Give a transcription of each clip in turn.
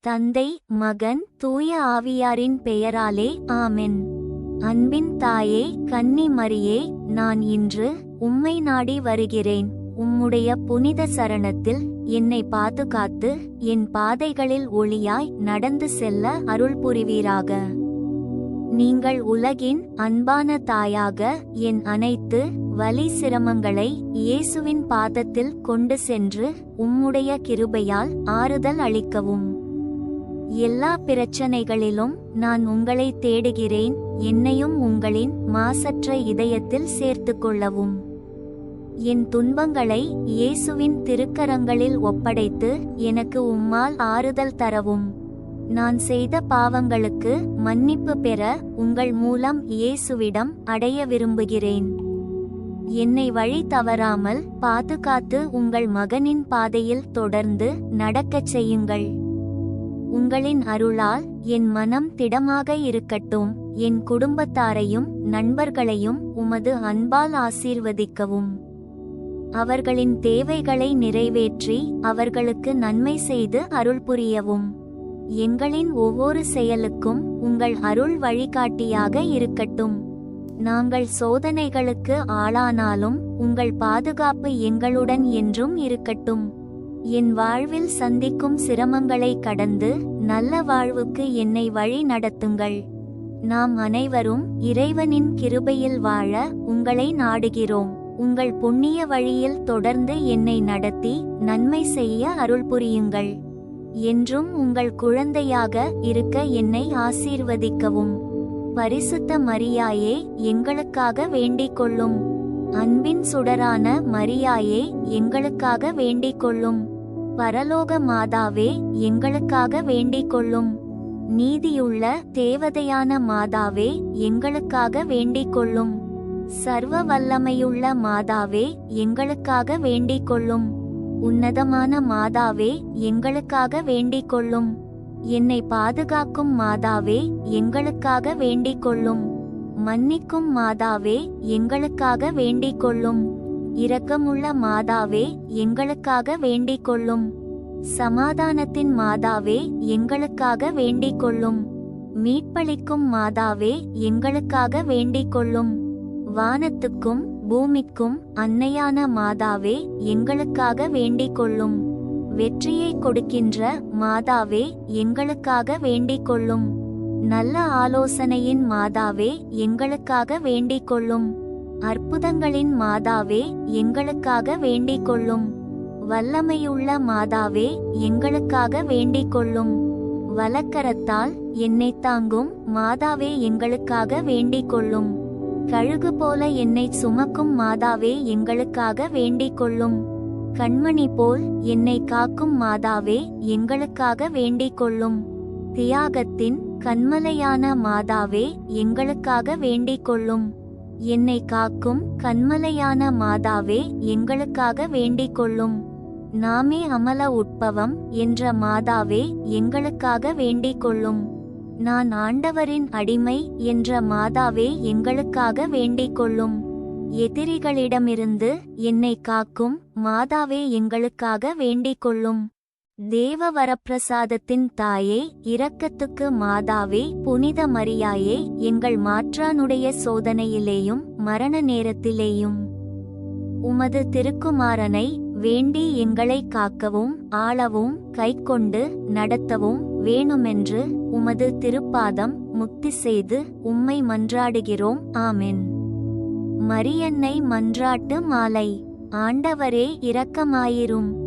தந்தை மகன் தூய ஆவியாரின் பெயராலே ஆமென். அன்பின் தாயே கன்னி மரியே நான் இன்று உம்மை நாடி வருகிறேன். உம்முடைய புனித சரணத்தில் என்னை பாதுகாத்து என் பாதைகளில் ஒளியாய் நடந்து செல்ல அருள் புரிவீராக. நீங்கள் உலகின் அன்பான தாயாக என் அனைத்து வலி சிரமங்களை இயேசுவின் பாதத்தில் கொண்டு சென்று உம்முடைய கிருபையால் ஆறுதல் அளிக்கவும். எல்லா பிரச்சனைகளிலும் நான் உங்களை தேடுகிறேன் என்னையும் உங்களின் மாசற்ற இதயத்தில் சேர்த்து கொள்ளவும். என் துன்பங்களை இயேசுவின் திருக்கரங்களில் ஒப்படைத்து எனக்கு உம்மால் ஆறுதல் தரவும். நான் செய்த பாவங்களுக்கு மன்னிப்பு பெற உங்கள் மூலம் இயேசுவிடம் அடைய விரும்புகிறேன். என்னை வழி தவறாமல் பாதுகாத்து உங்கள் மகனின் பாதையில் தொடர்ந்து நடக்கச் செய்யுங்கள். உங்களின் அருளால் என் மனம் திடமாக இருக்கட்டும். என் குடும்பத்தாரையும் நண்பர்களையும் உமது அன்பால் ஆசீர்வதிக்கவும். அவர்களின் தேவைகளை நிறைவேற்றி அவர்களுக்கு நன்மை செய்து அருள் புரியவும். எங்களின் ஒவ்வொரு செயலுக்கும் உங்கள் அருள் வழிகாட்டியாக இருக்கட்டும். நாங்கள் சோதனைகளுக்கு ஆளானாலும் உங்கள் பாதுகாப்பு எங்களுடன் என்றும் இருக்கட்டும். என் வாழ்வில் சந்திக்கும் சிரமங்களை கடந்து நல்ல வாழ்வுக்கு என்னை வழி நடத்துங்கள். நாம் அனைவரும் இறைவனின் கிருபையில் வாழ உங்களை நாடுகிறோம். உங்கள் புண்ணிய வழியில் தொடர்ந்து என்னை நடத்தி நன்மை செய்ய அருள் புரியுங்கள். என்றும் உங்கள் குழந்தையாக இருக்க என்னை ஆசீர்வதிக்கவும். பரிசுத்த மரியாயே எங்களுக்காக வேண்டிக் கொள்ளும் அன்பின் சுடரான மரியாயே எங்களுக்காக வேண்டிக் கொள்ளும் பரலோக மாதாவே எங்களுக்காக வேண்டிக் கொள்ளும் நீதியுள்ள தேவதையான மாதாவே எங்களுக்காக வேண்டிக் கொள்ளும் சர்வ வல்லமையுள்ள மாதாவே எங்களுக்காக வேண்டிக் கொள்ளும் உன்னதமான மாதாவே எங்களுக்காக வேண்டிக் கொள்ளும் என்னை பாதுகாக்கும் மாதாவே எங்களுக்காக வேண்டிக் கொள்ளும் மன்னிக்கும் மாதாவே எங்களுக்காக வேண்டிக் கொள்ளும் இரக்கமுள்ள மாதாவே எங்களுக்காக வேண்டிக் கொள்ளும் சமாதானத்தின் மாதாவே எங்களுக்காக வேண்டிக் கொள்ளும் மீட்பளிக்கும் மாதாவே எங்களுக்காக வேண்டிக் கொள்ளும் வானத்துக்கும் பூமிக்கும் அன்னையான மாதாவே எங்களுக்காக வேண்டிக் கொள்ளும் வெற்றியை கொடுக்கின்ற மாதாவே எங்களுக்காக வேண்டிக் கொள்ளும் நல்ல ஆலோசனையின் மாதாவே எங்களுக்காக வேண்டிக் கொள்ளும் அற்புதங்களின் மாதாவே எங்களுக்காக வேண்டிக் கொள்ளும் வல்லமையுள்ள மாதாவே எங்களுக்காக வேண்டிக் கொள்ளும் வலக்கரத்தால் என்னை தாங்கும் மாதாவே எங்களுக்காக வேண்டிக் கொள்ளும் கழுகு போல என்னை சுமக்கும் மாதாவே எங்களுக்காக வேண்டிக் கொள்ளும் கண்மணி போல் என்னை காக்கும் மாதாவே எங்களுக்காக வேண்டிக் கொள்ளும் தியாகத்தின் கண்மலையான மாதாவே எங்களுக்காக வேண்டிக் கொள்ளும் என்னை காக்கும் கண்மலையான மாதாவே எங்களுக்காக வேண்டிக் கொள்ளும். நாமே அமல உட்பவம் என்ற மாதாவே எங்களுக்காக வேண்டிக் கொள்ளும். நான் ஆண்டவரின் அடிமை என்ற மாதாவே எங்களுக்காக வேண்டிக் கொள்ளும். எதிரிகளிடமிருந்து என்னை காக்கும் மாதாவே எங்களுக்காக வேண்டிக் கொள்ளும். தேவ வரப்பிரசாதத்தின் தாயே இரக்கத்துக்கு மாதாவே புனித மரியாயே எங்கள் மாற்றானுடைய சோதனையிலேயும் மரண நேரத்திலேயும். உமது திருக்குமாரனை வேண்டி எங்களை காக்கவும் ஆளவும் கைக்கொண்டு நடத்தவும் வேணுமென்று உமது திருப்பாதம் முக்தி செய்து உம்மை மன்றாடுகிறோம். ஆமென். மரியன்னை மன்றாட்டு மாலை. ஆண்டவரே இரக்கமாயிரும்.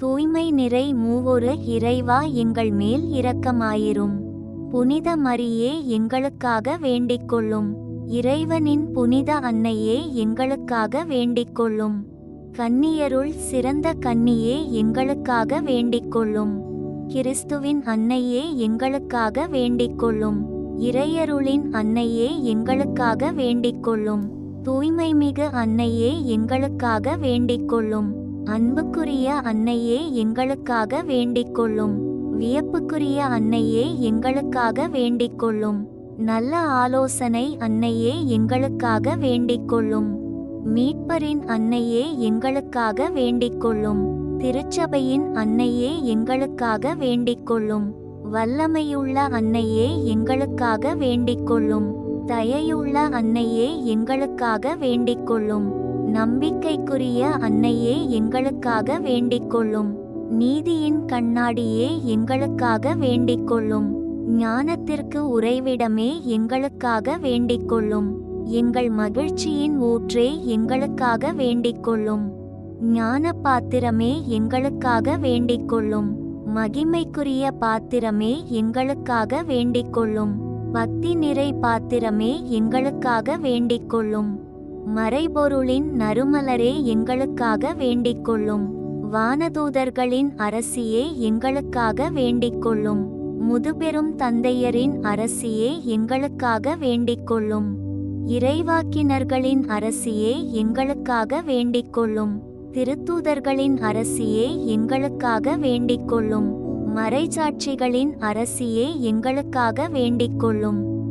தூய்மை நிறை மூவொரு இறைவா எங்கள் மேல் இரக்கமாயிரும். புனித மரியே எங்களுக்காக வேண்டிக்கொள்ளும். இறைவனின் புனித அன்னையே எங்களுக்காக வேண்டிக்கொள்ளும். கன்னியருள் சிறந்த கன்னியே எங்களுக்காக வேண்டிக்கொள்ளும். கிறிஸ்துவின் அன்னையே எங்களுக்காக வேண்டிக்கொள்ளும். இறையருளின் அன்னையே எங்களுக்காக வேண்டிக்கொள்ளும். தூய்மைமிகு அன்னையே எங்களுக்காக வேண்டிக்கொள்ளும். அன்புக்குரிய அன்னையே எங்களுக்காக வேண்டிக்கொள்ளும். வியப்புக்குரிய அன்னையே எங்களுக்காக வேண்டிக்கொள்ளும். நல்ல ஆலோசனை அன்னையே எங்களுக்காக வேண்டிக்கொள்ளும். மீட்பரின் அன்னையே எங்களுக்காக வேண்டிக்கொள்ளும். திருச்சபையின் அன்னையே எங்களுக்காக வேண்டிக்கொள்ளும். வல்லமையுள்ள அன்னையே எங்களுக்காக வேண்டிக்கொள்ளும். தயையுள்ள அன்னையே எங்களுக்காக வேண்டிக்கொள்ளும். நம்பிக்கைக்குரிய அன்னையே எங்களுக்காக வேண்டிக்கொள்ளும். நீதியின் கண்ணாடியே எங்களுக்காக வேண்டிக்கொள்ளும். ஞானத்திற்கு உறைவிடமே எங்களுக்காக வேண்டிக்கொள்ளும். எங்கள் மகிழ்ச்சியின் ஊற்றே எங்களுக்காக வேண்டிக்கொள்ளும். ஞான பாத்திரமே எங்களுக்காக வேண்டிக்கொள்ளும். மகிமைக்குரிய பாத்திரமே எங்களுக்காக வேண்டிக்கொள்ளும். பக்தி நிறை பாத்திரமே எங்களுக்காக வேண்டிக்கொள்ளும். மறைபொருளின் நறுமலரே எங்களுக்காக வேண்டிக்கொள்ளும். வானதூதர்களின் அரசியே எங்களுக்காக வேண்டிக்கொள்ளும். முதுபெரும் தந்தையரின் அரசியே எங்களுக்காக வேண்டிக்கொள்ளும். இறைவாக்கினர்களின் அரசியே எங்களுக்காக வேண்டிக்கொள்ளும். திருத்தூதர்களின் அரசியே எங்களுக்காக வேண்டிக்கொள்ளும். மறைச்சாட்சிகளின் அரசியே எங்களுக்காக வேண்டிக்கொள்ளும்.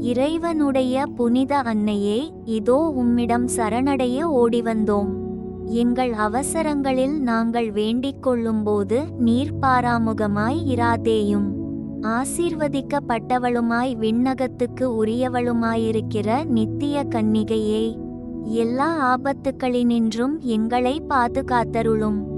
இறைவனுடைய புனித அன்னையே இதோ உம்மிடம் சரணடைய ஓடிவந்தோம். எங்கள் அவசரங்களில் நாங்கள் வேண்டிக் கொள்ளும்போது நீர் பாராமுகமாய் இராதேயும். ஆசீர்வதிக்கப்பட்டவளுமாய் விண்ணகத்துக்கு உரியவளுமாயிருக்கிற நித்திய கன்னிகையே எல்லா ஆபத்துக்களினின்றும் எங்களை பாதுகாத்தருளும்.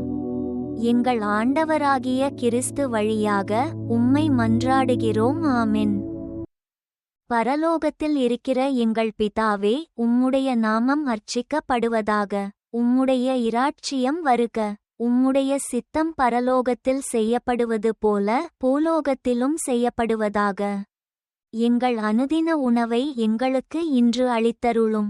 எங்கள் ஆண்டவராகிய கிறிஸ்து வழியாக உம்மை மன்றாடுகிறோம் ஆமென். பரலோகத்தில் இருக்கிற எங்கள் பிதாவே உம்முடைய நாமம் அர்ச்சிக்கப்படுவதாக உம்முடைய இராட்சியம் வருக. உம்முடைய சித்தம் பரலோகத்தில் செய்யப்படுவது போல பூலோகத்திலும் செய்யப்படுவதாக. எங்கள் அனுதின உணவை எங்களுக்கு இன்று அளித்தருளும்.